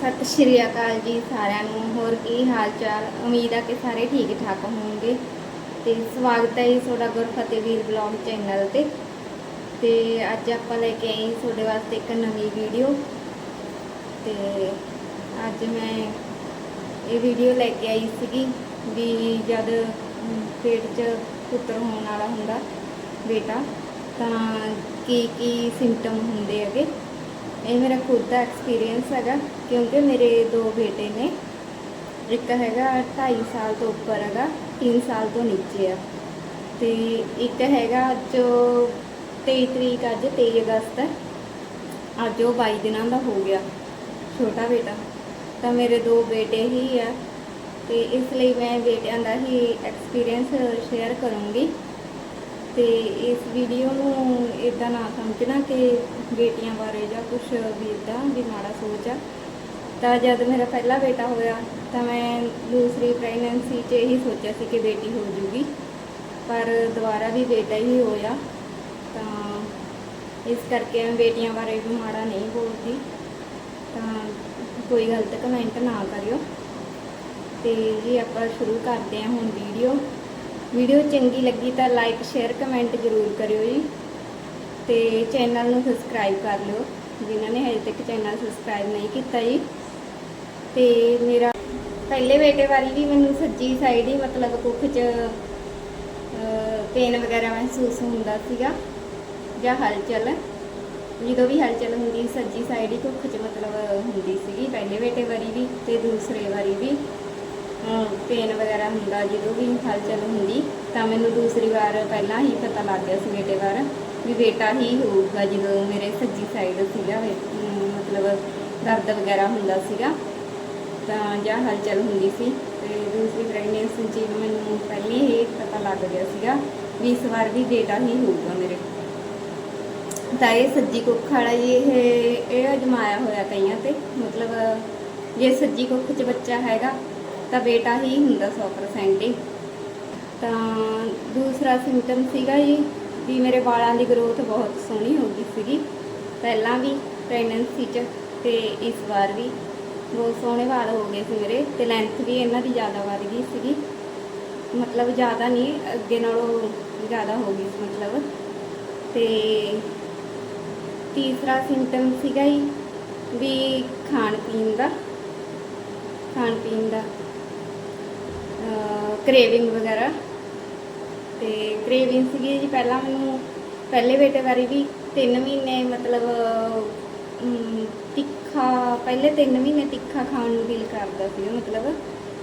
ਸਤਿ ਸ਼੍ਰੀ ਅਕਾਲ ਜੀ ਸਾਰਿਆਂ ਨੂੰ। ਹੋਰ ਕੀ ਹਾਲ ਚਾਲ? ਉਮੀਦ ਆ ਕਿ ਸਾਰੇ ਠੀਕ ਠਾਕ ਹੋਣਗੇ। ਤੇ ਸਵਾਗਤ ਹੈ ਜੀ ਤੁਹਾਡਾ ਗੁਰਫਤਿਹ ਵੀਰ ਬਲੌਗ ਚੈਨਲ ਤੇ। ਤੇ ਅੱਜ ਆਪਾਂ ਲੈ ਕੇ ਆਏ ਤੁਹਾਡੇ ਵਾਸਤੇ ਇੱਕ ਨਵੀਂ ਵੀਡੀਓ। ਤੇ ਅੱਜ ਮੈਂ ਇਹ ਵੀਡੀਓ ਲੈ ਕੇ ਆਈ ਸੀਗੀ ਵੀ ਜਦ ਪੇਟ 'ਚ ਪੁੱਤਰ ਹੋਣ ਵਾਲਾ ਹੁੰਦਾ ਬੇਟਾ, ਤਾਂ ਕੀ ਕੀ ਸਿੰਪਟਮ ਹੁੰਦੇ ਹੈਗੇ? ਇਹ ਮੇਰਾ ਖੁਦ ਦਾ ਐਕਸਪੀਰੀਅੰਸ ਹੈਗਾ, ਕਿਉਂਕਿ ਮੇਰੇ ਦੋ ਬੇਟੇ ਨੇ। ਇੱਕ ਹੈਗਾ 2.5 ਸਾਲ ਤੋਂ ਉੱਪਰ ਹੈਗਾ 3 ਸਾਲ ਤੋਂ ਨੀਚੇ ਆ। ਤੇ ਇੱਕ ਹੈਗਾ ਅੱਜ 23 ਤਰੀਕ, ਅੱਜ 23 ਅਗਸਤ ਹੈ। ਅੱਜ ਉਹ 22 ਦਿਨਾਂ ਦਾ ਹੋ ਗਿਆ, ਛੋਟਾ ਬੇਟਾ। ਤਾਂ ਮੇਰੇ ਦੋ ਬੇਟੇ ਹੀ ਆ। ਤੇ ਇਸ ਲਈ ਮੈਂ ਬੇਟਿਆਂ ਦਾ ਹੀ ਐਕਸਪੀਰੀਅੰਸ ਸ਼ੇਅਰ ਕਰੂੰਗੀ। ਤੇ ਇਸ ਵੀਡੀਓ ਨੂੰ ਇਦਾਂ ਨਾ ਸਮਝਣਾ ਕਿ ਬੇਟੀਆਂ ਬਾਰੇ ਜਾਂ ਕੁਝ ਵੀ ਇਦਾਂ ਵੀ ਮਾੜਾ ਸੋਚ ਆ। ਤਾਂ ਜਦ ਮੇਰਾ ਪਹਿਲਾ ਬੇਟਾ ਹੋਇਆ, ਤਾਂ ਮੈਂ ਦੂਸਰੀ ਪ੍ਰੈਗਨੈਂਸੀ 'ਚ ਇਹੀ ਸੋਚਿਆ ਸੀ ਕਿ ਬੇਟੀ ਹੋ ਜੂਗੀ। ਪਰ ਦੁਬਾਰਾ ਵੀ ਬੇਟਾ ਹੀ ਹੋਇਆ, ਤਾਂ ਇਸ ਕਰਕੇ ਮੈਂ ਬੇਟੀਆਂ ਬਾਰੇ ਵੀ ਮਾੜਾ ਨਹੀਂ ਬੋਲਦੀ। ਤਾਂ ਕੋਈ ਗਲਤ ਕਮੈਂਟ ਨਾ ਕਰਿਓ। ਤੇ ਜੀ, ਆਪਾਂ ਸ਼ੁਰੂ ਕਰਦੇ ਹਾਂ ਹੁਣ ਵੀਡੀਓ ਵੀਡੀਓ ਚੰਗੀ ਲੱਗੀ ਤਾਂ ਲਾਈਕ, ਸ਼ੇਅਰ, ਕਮੈਂਟ ਜ਼ਰੂਰ ਕਰਿਓ ਜੀ। ਤੇ ਚੈਨਲ ਨੂੰ ਸਬਸਕ੍ਰਾਈਬ ਕਰ ਲਿਓ, ਜਿਨ੍ਹਾਂ ਨੇ ਹਜੇ ਤੱਕ ਚੈਨਲ ਸਬਸਕ੍ਰਾਈਬ ਨਹੀਂ ਕੀਤਾ ਜੀ। ਤੇ ਮੇਰਾ ਪਹਿਲੇ ਬੇਟੇ ਵਾਰੀ ਵੀ ਮੈਨੂੰ ਸੱਜੀ ਸਾਈਡ ਹੀ, ਮਤਲਬ ਕੁੱਖ 'ਚ ਪੇਨ ਵਗੈਰਾ ਮਹਿਸੂਸ ਹੁੰਦਾ ਸੀਗਾ, ਜਾਂ ਹਲਚਲ। ਜਦੋਂ ਵੀ ਹਲਚਲ ਹੁੰਦੀ, ਸੱਜੀ ਸਾਈਡ ਹੀ ਕੁੱਖ 'ਚ ਮਤਲਬ ਹੁੰਦੀ ਸੀਗੀ, ਪਹਿਲੇ ਬੇਟੇ ਵਾਰੀ ਵੀ ਤੇ ਦੂਸਰੇ ਵਾਰੀ ਵੀ। ਪੇਨ ਵਗੈਰਾ ਹੁੰਦਾ, ਜਦੋਂ ਵੀ ਹਲਚਲ ਹੁੰਦੀ, ਤਾਂ ਮੈਨੂੰ ਦੂਸਰੀ ਵਾਰ ਪਹਿਲਾਂ ਹੀ ਪਤਾ ਲੱਗ ਗਿਆ ਸੀ ਬੇਟੇ ਵਾਰ ਵੀ ਬੇਟਾ ਹੀ ਹੋਊਗਾ, ਜਦੋਂ ਮੇਰੇ ਸੱਜੀ ਸਾਈਡ ਸੀਗਾ ਮਤਲਬ ਦਰਦ ਵਗੈਰਾ ਹੁੰਦਾ ਸੀਗਾ, ਤਾਂ ਜਾਂ ਹਲਚਲ ਹੁੰਦੀ ਸੀ, ਤੇ ਦੂਸਰੀ ਪ੍ਰੈਗਨੈਂਸੀ 'ਚ ਮੈਨੂੰ ਪਹਿਲੇ ਹੀ ਪਤਾ ਲੱਗ ਗਿਆ ਸੀਗਾ ਵੀ ਇਸ ਵਾਰ ਵੀ ਬੇਟਾ ਹੀ ਹੋਊਗਾ ਮੇਰੇ। ਤਾਂ ਇਹ ਸੱਜੀ ਕੁੱਖ ਵਾਲਾ ਜੀ ਇਹ ਇਹ ਅਜਮਾਇਆ ਹੋਇਆ ਕਈਆਂ ਤੇ, ਮਤਲਬ ਜੇ ਸੱਜੀ ਕੁੱਖ 'ਚ ਬੱਚਾ ਹੈਗਾ ਤਾਂ ਬੇਟਾ ਹੀ ਹੁੰਦਾ 100% ਹੀ। ਤਾਂ ਦੂਸਰਾ ਸਿੰਪਟਮ ਸੀਗਾ ਜੀ, ਵੀ ਮੇਰੇ ਵਾਲਾਂ ਦੀ ਗਰੋਥ ਬਹੁਤ ਸੋਹਣੀ ਹੋ ਗਈ ਸੀਗੀ। ਪਹਿਲਾਂ ਵੀ ਪ੍ਰੈਗਨੈਂਸੀ 'ਚ ਤੇ ਇਸ ਵਾਰ ਵੀ ਬਹੁਤ ਸੋਹਣੇ ਵਾਲ ਹੋ ਗਏ ਸੀ ਮੇਰੇ ਤੇ ਲੈਂਥ ਵੀ ਇਹਨਾਂ ਦੀ ਜ਼ਿਆਦਾ ਵੱਧ ਗਈ ਸੀਗੀ। ਮਤਲਬ ਜ਼ਿਆਦਾ ਨਹੀਂ, ਅੱਗੇ ਨਾਲੋਂ ਜ਼ਿਆਦਾ ਹੋ ਗਈ ਸੀ ਮਤਲਬ। ਤੇ ਤੀਸਰਾ ਸਿੰਪਟਮ ਸੀਗਾ ਜੀ, ਵੀ ਖਾਣ ਪੀਣ ਦਾ। ਖਾਣ ਪੀਣ ਦਾ। ਕ੍ਰੇਵਿੰਗ ਵਗੈਰਾ। ਤੇ ਕ੍ਰੇਵਿੰਗ ਸੀਗੀ ਜੀ ਪਹਿਲਾਂ ਮੈਨੂੰ, ਪਹਿਲੇ ਬੇਟੇ ਵਾਰੀ ਵੀ 3 ਮਹੀਨੇ ਮਤਲਬ ਤਿੱਖਾ, ਪਹਿਲੇ 3 ਮਹੀਨੇ ਤਿੱਖਾ ਖਾਣ ਨੂੰ ਦਿਲ ਕਰਦਾ ਸੀ ਮਤਲਬ,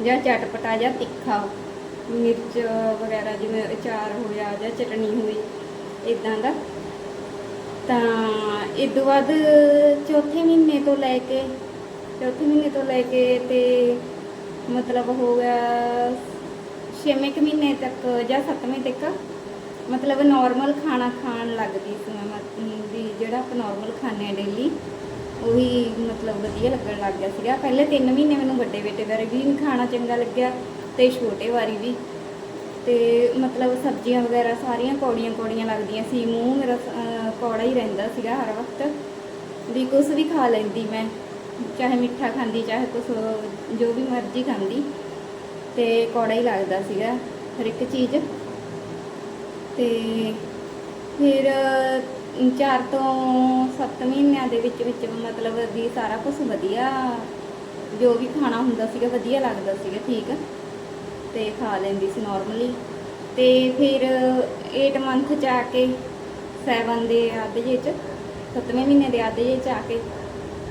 ਜਾਂ ਚਟਪਟਾ ਜਾਂ ਤਿੱਖਾ, ਮਿਰਚ ਵਗੈਰਾ ਜਿਵੇਂ ਅਚਾਰ ਹੋਇਆ ਜਾਂ ਚਟਣੀ ਹੋਈ ਇਦਾਂ ਦਾ। ਤਾਂ ਇਹ ਤੋਂ ਬਾਅਦ ਚੌਥੇ ਮਹੀਨੇ ਤੋਂ ਲੈ ਕੇ, ਚੌਥੇ ਮਹੀਨੇ ਤੋਂ ਲੈ ਕੇ ਤੇ ਮਤਲਬ ਹੋ ਗਿਆ ਛੇਵੇਂ ਕੁ ਮਹੀਨੇ ਤੱਕ ਜਾਂ ਸੱਤਵੇਂ ਤੱਕ। ਮਤਲਬ ਨਾਰਮਲ ਖਾਣਾ ਖਾਣ ਲੱਗ ਗਈ ਸੀ ਮੈਂ, ਮਤ- ਵੀ ਜਿਹੜਾ ਆਪਾਂ ਨਾਰਮਲ ਖਾਂਦੇ ਆ ਡੇਲੀ ਉਹੀ ਮਤਲਬ ਵਧੀਆ ਲੱਗਣ ਲੱਗ ਗਿਆ ਸੀਗਾ। ਪਹਿਲੇ 3 ਮਹੀਨੇ ਮੈਨੂੰ ਵੱਡੇ ਬੇਟੇ ਬਾਰੇ ਵੀ ਖਾਣਾ ਚੰਗਾ ਲੱਗਿਆ ਤੇ ਛੋਟੇ ਵਾਰੀ ਵੀ। ਤੇ ਮਤਲਬ ਸਬਜ਼ੀਆਂ ਵਗੈਰਾ ਸਾਰੀਆਂ ਕੌੜੀਆਂ ਕੌੜੀਆਂ ਲੱਗਦੀਆਂ ਸੀ। ਮੂੰਹ ਮੇਰਾ ਕੌੜਾ ਹੀ ਰਹਿੰਦਾ ਸੀਗਾ ਹਰ ਵਕਤ। ਵੀ ਕੁਝ ਵੀ ਖਾ ਲੈਂਦੀ ਮੈਂ। ਚਾਹੇ ਮਿੱਠਾ ਖਾਂਦੀ, ਚਾਹੇ ਕੁਛ ਜੋ ਵੀ ਮਰਜ਼ੀ ਖਾਂਦੀ, ਤੇ ਕੌੜਾ ਹੀ ਲੱਗਦਾ ਸੀਗਾ ਹਰ ਇੱਕ ਚੀਜ਼। ਤੇ ਫਿਰ 4 ਤੋਂ 7 ਮਹੀਨਿਆਂ ਦੇ ਵਿੱਚ ਵਿੱਚ ਮਤਲਬ ਵੀ ਸਾਰਾ ਕੁਝ ਵਧੀਆ, ਜੋ ਵੀ ਖਾਣਾ ਹੁੰਦਾ ਸੀਗਾ ਵਧੀਆ ਲੱਗਦਾ ਸੀਗਾ, ਠੀਕ। ਤੇ ਖਾ ਲੈਂਦੀ ਸੀ ਨਾਰਮਲੀ ਤੇ ਫਿਰ 8 ਮੰਥ ਚ ਆ ਕੇ 7 ਦੇ ਅੱਧ ਜੇ ਚ 7ਵੇਂ ਮਹੀਨੇ ਦੇ ਅੱਧ ਜੇ ਚ ਆ ਕੇ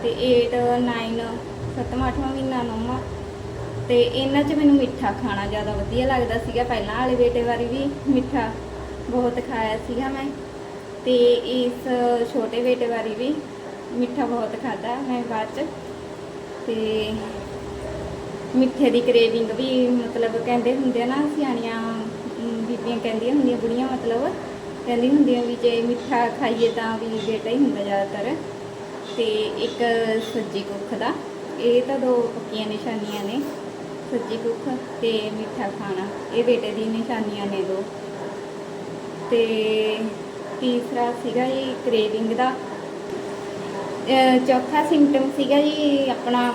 ਤੇ 8 9 ਸੱਤਵਾਂ, ਅੱਠਵਾਂ ਮਹੀਨਾ, ਨੌਵਾਂ। ਤੇ ਇਹਨਾਂ 'ਚ ਮੈਨੂੰ ਮਿੱਠਾ ਖਾਣਾ ਜ਼ਿਆਦਾ ਵਧੀਆ ਲੱਗਦਾ ਸੀਗਾ। ਪਹਿਲਾਂ ਵਾਲੇ ਬੇਟੇ ਵਾਰੀ ਵੀ ਮਿੱਠਾ ਬਹੁਤ ਖਾਇਆ ਸੀਗਾ ਮੈਂ। ਤੇ ਇਸ ਛੋਟੇ ਬੇਟੇ ਵਾਰੀ ਵੀ ਮਿੱਠਾ ਬਹੁਤ ਖਾਦਾ ਮੈਂ ਬਾਅਦ 'ਚ। ਤੇ ਮਿੱਠੇ ਦੀ ਕਰੇਵਿੰਗ ਵੀ ਮਤਲਬ ਕਹਿੰਦੇ ਹੁੰਦੇ ਆ ਨਾ, ਸਿਆਣੀਆਂ ਬੀਬੀਆਂ ਕਹਿੰਦੀਆਂ ਹੁੰਦੀਆਂ, ਬੁੜੀਆਂ ਮਤਲਬ। ਕਹਿੰਦੀ ਹੁੰਦੀਆਂ ਵੀ ਜੇ ਮਿੱਠਾ ਖਾਈਏ ਤਾਂ ਵੀ ਬੇਟਾ ਹੀ ਹੁੰਦਾ ਜ਼ਿਆਦਾਤਰ। ਤੇ ਇੱਕ ਸੱਜੀ ਕੁੱਖ ਦਾ। ਇਹ ਤਾਂ ਦੋ ਪੱਕੀਆਂ ਨਿਸ਼ਾਨੀਆਂ ਨੇ ਸੱਜੀ ਕੁੱਖ ਤੇ ਮਿੱਠਾ ਖਾਣਾ। ਇਹ ਬੇਟੇ ਦੀ ਨਿਸ਼ਾਨੀਆਂ ਨੇ ਦੋ। ਤੇ ਤੀਸਰਾ ਸੀਗਾ ਜੀ ਕ੍ਰੇਵਿੰਗ ਦਾ। ਚੌਥਾ ਸਿੰਪਟਮ ਸੀਗਾ ਜੀ ਆਪਣਾ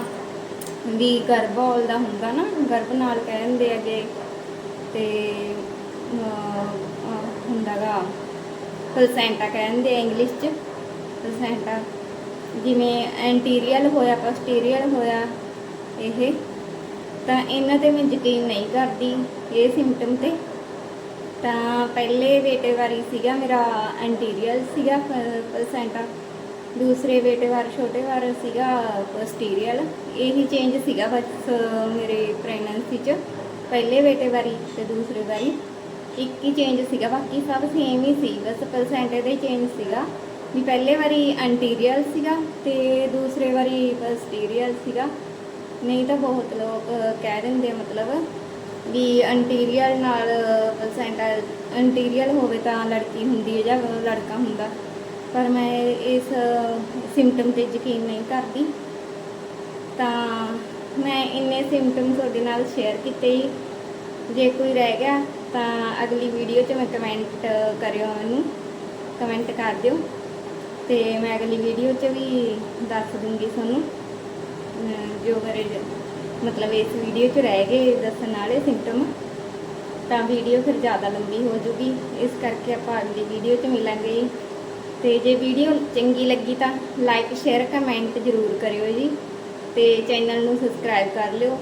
ਵੀ ਗਰਭੌਲ ਦਾ ਹੁੰਦਾ ਨਾ ਗਰਭ ਨਾਲ ਕਹਿ ਦਿੰਦੇ ਹੈਗੇ। ਤੇ ਅਹ, ਅਹ, ਹੁੰਦਾਗਾ ਪਲਸੈਂਟਾ ਕਹਿੰਦੇ ਆ ਇੰਗਲਿਸ਼ ਚ। ਪਲਸੈਂਟਾ ਜਿਵੇਂ ਐਂਟੀਰੀਅਲ ਹੋਇਆ ਪੋਸਟੀਰੀਅਲ ਹੋਇਆ, ਇਹ, ਤਾਂ ਇਹਨਾਂ ਤੇ ਮੈਂ ਯਕੀਨ ਨਹੀਂ ਕਰਦੀ ਇਹ ਸਿੰਪਟਮ ਤੇ। ਤਾਂ ਪਹਿਲੇ ਬੇਟੇ ਵਾਰੀ ਸੀਗਾ ਮੇਰਾ ਐਂਟੀਰੀਅਲ ਸੀਗਾ ਪਲਸੈਂਟਾ ਦੂਸਰੇ ਬੇਟੇ ਵਾਰ, ਛੋਟੇ ਵਾਰ ਸੀਗਾ ਪੋਸਟੀਰੀਅਲ ਇਹੀ ਚੇਂਜ ਸੀਗਾ ਬਸ ਮੇਰੇ ਪ੍ਰੈਗਨੈਂਸੀ ਚ, ਪਹਿਲੇ ਬੇਟੇ ਵਾਰੀ ਤੇ ਦੂਸਰੇ ਵਾਰੀ। ਇੱਕ ਹੀ ਚੇਂਜ ਸੀਗਾ, ਬਾਕੀ ਸਭ ਸੇਮ ਹੀ ਸੀ, ਬਸ ਪਲਸੈਂਟੇ ਦਾ ਹੀ ਚੇਂਜ ਸੀਗਾ। ਵੀ ਪਹਿਲੇ ਵਾਰੀ ਐਂਟੀਰੀਅਲ ਸੀਗਾ ਤੇ ਦੂਸਰੇ ਵਾਰੀ ਪੋਸਟੀਰੀਅਲ ਸੀਗਾ। ਨਹੀਂ ਤਾਂ ਬਹੁਤ ਲੋਕ ਕਹਿ ਦਿੰਦੇ ਆ ਮਤਲਬ ਵੀ ਐਂਟੀਰੀਅਲ ਨਾਲ ਪਲਸੈਂਟਾ ਐਂਟੀਰੀਅਲ ਹੋਵੇ ਤਾਂ ਲੜਕੀ ਹੁੰਦੀ ਹੈ ਜਾਂ ਲੜਕਾ ਹੁੰਦਾ। ਪਰ ਮੈਂ ਇਸ ਸਿੰਪਟਮ ਤੇ ਯਕੀਨ ਨਹੀਂ ਕਰਦੀ। ਤਾਂ ਮੈਂ ਇੰਨੇ ਸਿੰਪਟਮ ਤੁਹਾਡੇ ਨਾਲ ਸ਼ੇਅਰ ਕੀਤੇ ਜੀ ਜੇ ਕੋਈ ਰਹਿ ਗਿਆ ਤਾਂ ਅਗਲੀ ਵੀਡੀਓ 'ਚ ਮੈਂ ਕਮੈਂਟ ਕਰਿਓ ਮੈਨੂੰ। ਕਮੈਂਟ ਕਰ ਦਿਓ। ਤੇ ਮੈਂ ਅਗਲੀ ਵੀਡੀਓ 'ਚ ਵੀ ਦੱਸ ਦੂੰਗੀ ਤੁਹਾਨੂੰ। ਜੋ ਮੇਰੇ ਮਤਲਬ ਇਸ ਵੀਡੀਓ 'ਚ ਰਹਿ ਗਏ ਦੱਸਣ ਵਾਲੇ ਸਿੰਪਟਮ ਤਾਂ ਵੀਡੀਓ ਫਿਰ ਜ਼ਿਆਦਾ ਲੰਬੀ ਹੋ ਜੂਗੀ ਇਸ ਕਰਕੇ ਆਪਾਂ ਅਗਲੀ ਵੀਡੀਓ 'ਚ ਮਿਲਾਂਗੇ ਜੀ। ਤੇ ਜੇ ਵੀਡੀਓ ਚੰਗੀ ਲੱਗੀ ਤਾਂ ਲਾਈਕ ਸ਼ੇਅਰ ਕਮੈਂਟ ਜ਼ਰੂਰ ਕਰਿਓ ਜੀ। ਤੇ ਚੈਨਲ ਨੂੰ ਸਬਸਕ੍ਰਾਈਬ ਕਰ ਲਿਓ।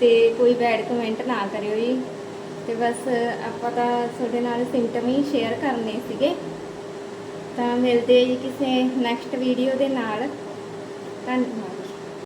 ਤੇ ਕੋਈ ਬੈਡ ਕਮੈਂਟ ਨਾ ਕਰਿਓ ਜੀ। ਤੇ ਬਸ ਆਪਾਂ ਤਾਂ ਤੁਹਾਡੇ ਨਾਲ ਸਿੰਪਟਮ ਹੀ ਸ਼ੇਅਰ ਕਰਨੇ ਸੀਗੇ। ਤਾਂ ਮਿਲਦੇ ਜੀ ਕਿਸੇ ਨੈਕਸਟ ਵੀਡੀਓ ਦੇ ਨਾਲ। ਧੰਨਵਾਦ।